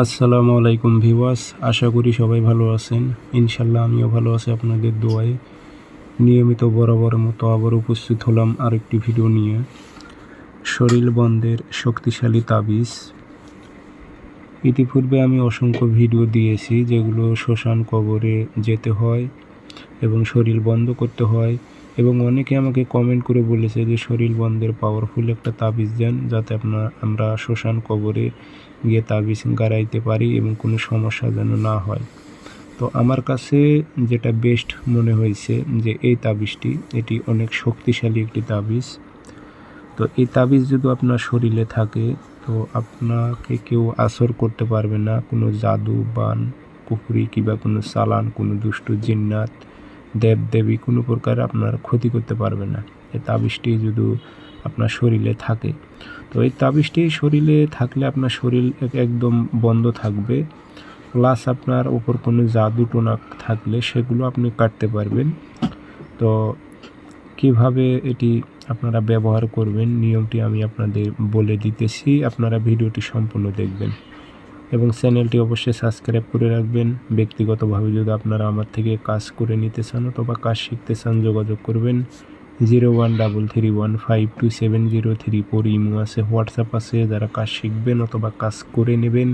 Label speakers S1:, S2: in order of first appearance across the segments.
S1: আসসালামু আলাইকুম ভিওয়াস আশা করি সবাই ভালো আছেন। ইনশাল্লাহ আমিও ভালো আছি আপনাদের দোয়ায়। নিয়মিত বরাবর মতো আবার উপস্থিত হলাম আরেকটি ভিডিও নিয়ে। শরীর বন্ধের শক্তিশালী তাবিজ। ইতিপূর্বে আমি অসংখ্য ভিডিও দিয়েছি যেগুলো শ্মশান কবরে যেতে হয় এবং শরীর বন্ধ করতে হয়। এবং অনেকে আমাকে কমেন্ট করে বলেছে যে, শরীর বন্ধের পাওয়ারফুল একটা তাবিজ দেন যাতে আপনার, আমরা শ্মশান কবরে গিয়ে তাবিজ গাড়াইতে পারি এবং কোনো সমস্যা যেন না হয়। তো আমার কাছে যেটা বেস্ট মনে হয়েছে যে, এই তাবিজটি, এটি অনেক শক্তিশালী একটি তাবিজ। তো এই তাবিজ যদি আপনার শরীরে থাকে, তো আপনাকে কেউ আসর করতে পারবে না। কোনো জাদু বান, পুকুরি কিংবা কোনো চালান, কোনো দুষ্ট জিন্নাত দেব দেবী কোনো প্রকার আপনার ক্ষতি করতে পারবে না। এই তাবিজটি যদি আপনার শরীরে থাকে, তো এই তাবিজটি শরীরে থাকলে আপনার শরীর একদম বন্ধ থাকবে। প্লাস আপনার ওপর কোনো জাদু টোনা থাকলে সেগুলো আপনি কাটতে পারবেন। তো কীভাবে এটি আপনারা ব্যবহার করবেন, নিয়মটি আমি আপনাদের বলে দিতেছি। আপনারা ভিডিওটি সম্পূর্ণ দেখবেন। এবং চ্যানেলটি অবশ্যই সাবস্ক্রাইব করে রাখবেন। ব্যক্তিগতভাবে যদি আপনারা আমার থেকে কাজ করে নিতে চান অথবা কাজ শিখতে চান, যোগাযোগ করবেন। Zero one double three one five two seven zero three four imo আছে, হোয়াটসঅ্যাপ আছে। যারা কাজ শিখবেন অথবা কাজ করে নেবেন,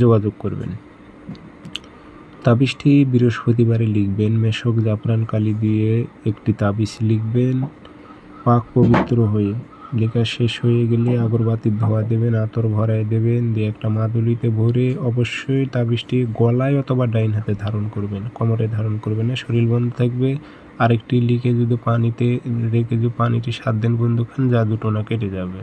S1: যোগাযোগ করবেন। তাবিজটি বৃহস্পতিবারে লিখবেন। মেশক জাফরান কালি দিয়ে একটি তাবিজ লিখবেন। পাক পবিত্র হয়ে লেখা শেষ হয়ে গেলে আগরবাতি ধোয়া দেবেন, আতর ভরায় দেবেন, দিয়ে একটা মাদুলিতে ভরে অবশ্যই তাবিজটি গলায় অথবা ডাইন হাতে ধারণ করবেন, কোমরে ধারণ করবেন না, শরীর বন্ধ থাকবে। আরেকটি লিখে যদি পানিতে রেখে যদি পানিটি সাত দিন বন্ধু খান জাদু টোনা কেটে যাবে।